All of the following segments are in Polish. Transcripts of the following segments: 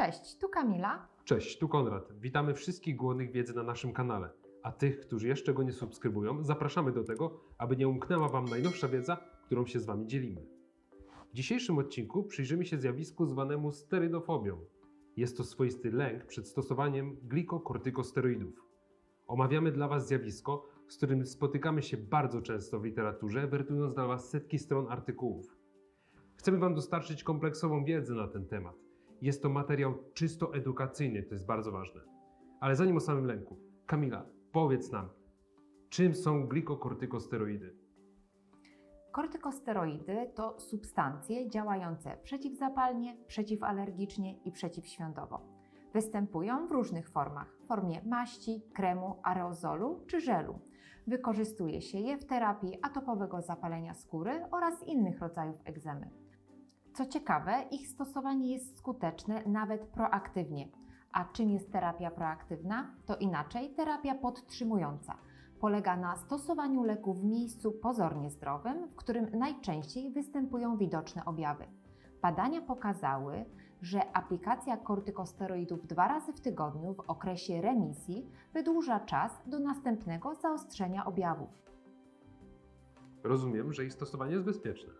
Cześć, tu Kamila. Cześć, tu Konrad. Witamy wszystkich głodnych wiedzy na naszym kanale. A tych, którzy jeszcze go nie subskrybują, zapraszamy do tego, aby nie umknęła Wam najnowsza wiedza, którą się z Wami dzielimy. W dzisiejszym odcinku przyjrzymy się zjawisku zwanemu sterydofobią. Jest to swoisty lęk przed stosowaniem glikokortykosteroidów. Omawiamy dla Was zjawisko, z którym spotykamy się bardzo często w literaturze, wertując dla Was setki stron artykułów. Chcemy Wam dostarczyć kompleksową wiedzę na ten temat. Jest to materiał czysto edukacyjny, to jest bardzo ważne. Ale zanim o samym lęku, Kamila, powiedz nam, czym są glikokortykosteroidy? Kortykosteroidy to substancje działające przeciwzapalnie, przeciwalergicznie i przeciwświądowo. Występują w różnych formach w formie maści, kremu, aerozolu czy żelu. Wykorzystuje się je w terapii atopowego zapalenia skóry oraz innych rodzajów egzemy. Co ciekawe, ich stosowanie jest skuteczne nawet proaktywnie. A czym jest terapia proaktywna? To inaczej terapia podtrzymująca. Polega na stosowaniu leku w miejscu pozornie zdrowym, w którym najczęściej występują widoczne objawy. Badania pokazały, że aplikacja kortykosteroidów dwa razy w tygodniu w okresie remisji wydłuża czas do następnego zaostrzenia objawów. Rozumiem, że ich stosowanie jest bezpieczne.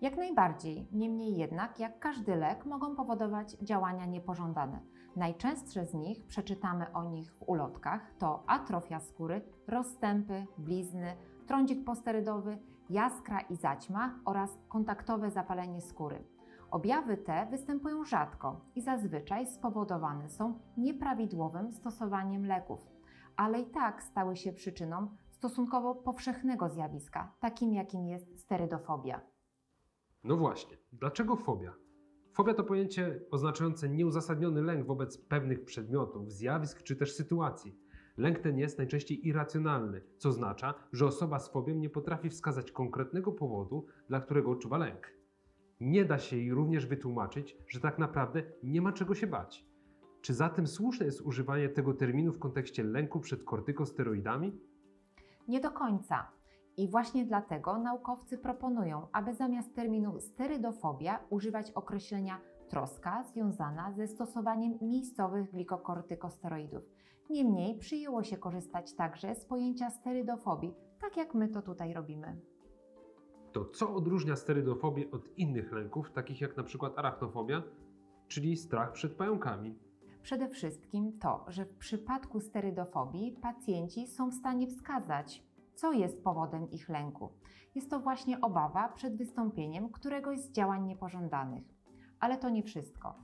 Jak najbardziej, niemniej jednak, jak każdy lek, mogą powodować działania niepożądane. Najczęstsze z nich, przeczytamy o nich w ulotkach, to atrofia skóry, rozstępy, blizny, trądzik posterydowy, jaskra i zaćma oraz kontaktowe zapalenie skóry. Objawy te występują rzadko i zazwyczaj spowodowane są nieprawidłowym stosowaniem leków, ale i tak stały się przyczyną stosunkowo powszechnego zjawiska, takim jakim jest sterydofobia. No właśnie, dlaczego fobia? Fobia to pojęcie oznaczające nieuzasadniony lęk wobec pewnych przedmiotów, zjawisk czy też sytuacji. Lęk ten jest najczęściej irracjonalny, co oznacza, że osoba z fobią nie potrafi wskazać konkretnego powodu, dla którego odczuwa lęk. Nie da się jej również wytłumaczyć, że tak naprawdę nie ma czego się bać. Czy zatem słuszne jest używanie tego terminu w kontekście lęku przed kortykosteroidami? Nie do końca. I właśnie dlatego naukowcy proponują, aby zamiast terminu sterydofobia używać określenia troska związana ze stosowaniem miejscowych glikokortykosteroidów. Niemniej przyjęło się korzystać także z pojęcia sterydofobii, tak jak my to tutaj robimy. To co odróżnia sterydofobię od innych lęków, takich jak na przykład arachnofobia, czyli strach przed pająkami? Przede wszystkim to, że w przypadku sterydofobii pacjenci są w stanie wskazać, co jest powodem ich lęku. Jest to właśnie obawa przed wystąpieniem któregoś z działań niepożądanych. Ale to nie wszystko.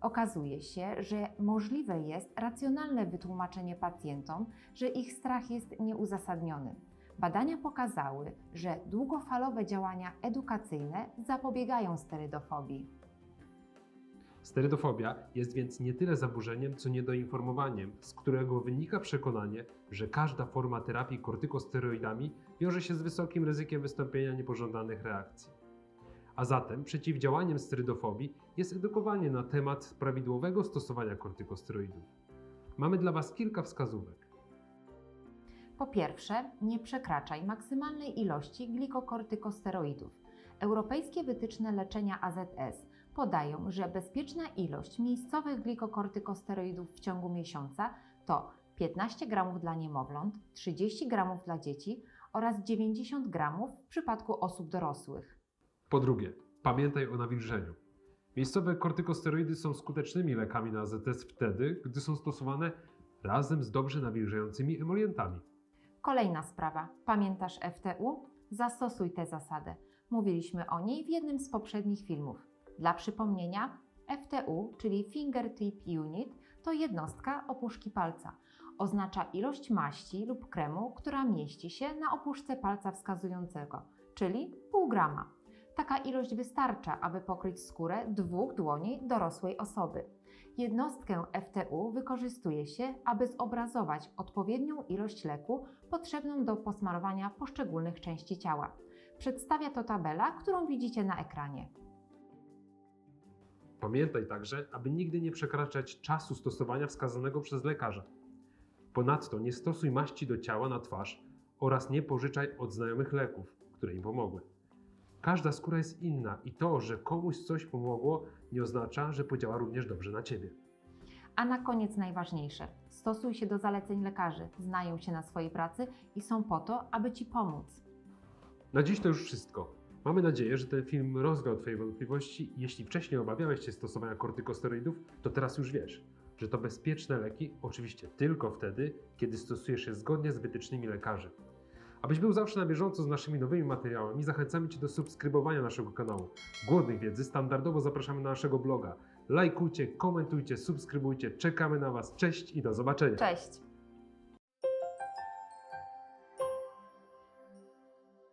Okazuje się, że możliwe jest racjonalne wytłumaczenie pacjentom, że ich strach jest nieuzasadniony. Badania pokazały, że długofalowe działania edukacyjne zapobiegają sterydofobii. Sterydofobia jest więc nie tyle zaburzeniem, co niedoinformowaniem, z którego wynika przekonanie, że każda forma terapii kortykosteroidami wiąże się z wysokim ryzykiem wystąpienia niepożądanych reakcji. A zatem przeciwdziałaniem sterydofobii jest edukowanie na temat prawidłowego stosowania kortykosteroidów. Mamy dla Was kilka wskazówek. Po pierwsze, nie przekraczaj maksymalnej ilości glikokortykosteroidów. Europejskie wytyczne leczenia AZS podają, że bezpieczna ilość miejscowych glikokortykosteroidów w ciągu miesiąca to 15 g dla niemowląt, 30 g dla dzieci oraz 90 g w przypadku osób dorosłych. Po drugie, pamiętaj o nawilżeniu. Miejscowe kortykosteroidy są skutecznymi lekami na AZS wtedy, gdy są stosowane razem z dobrze nawilżającymi emolientami. Kolejna sprawa. Pamiętasz FTU? Zastosuj tę zasadę. Mówiliśmy o niej w jednym z poprzednich filmów. Dla przypomnienia, FTU, czyli Finger Tip Unit, to jednostka opuszki palca. Oznacza ilość maści lub kremu, która mieści się na opuszce palca wskazującego, czyli pół grama. Taka ilość wystarcza, aby pokryć skórę dwóch dłoni dorosłej osoby. Jednostkę FTU wykorzystuje się, aby zobrazować odpowiednią ilość leku potrzebną do posmarowania poszczególnych części ciała. Przedstawia to tabela, którą widzicie na ekranie. Pamiętaj także, aby nigdy nie przekraczać czasu stosowania wskazanego przez lekarza. Ponadto nie stosuj maści do ciała na twarz oraz nie pożyczaj od znajomych leków, które im pomogły. Każda skóra jest inna i to, że komuś coś pomogło, nie oznacza, że podziała również dobrze na ciebie. A na koniec najważniejsze. Stosuj się do zaleceń lekarzy, znają się na swojej pracy i są po to, aby Ci pomóc. Na dziś to już wszystko. Mamy nadzieję, że ten film rozwiał Twoje wątpliwości jeśli wcześniej obawiałeś się stosowania kortykosteroidów, to teraz już wiesz, że to bezpieczne leki, oczywiście tylko wtedy, kiedy stosujesz je zgodnie z wytycznymi lekarzy. Abyś był zawsze na bieżąco z naszymi nowymi materiałami, zachęcamy Cię do subskrybowania naszego kanału. Głodnych wiedzy standardowo zapraszamy na naszego bloga. Lajkujcie, komentujcie, subskrybujcie, czekamy na Was. Cześć i do zobaczenia. Cześć!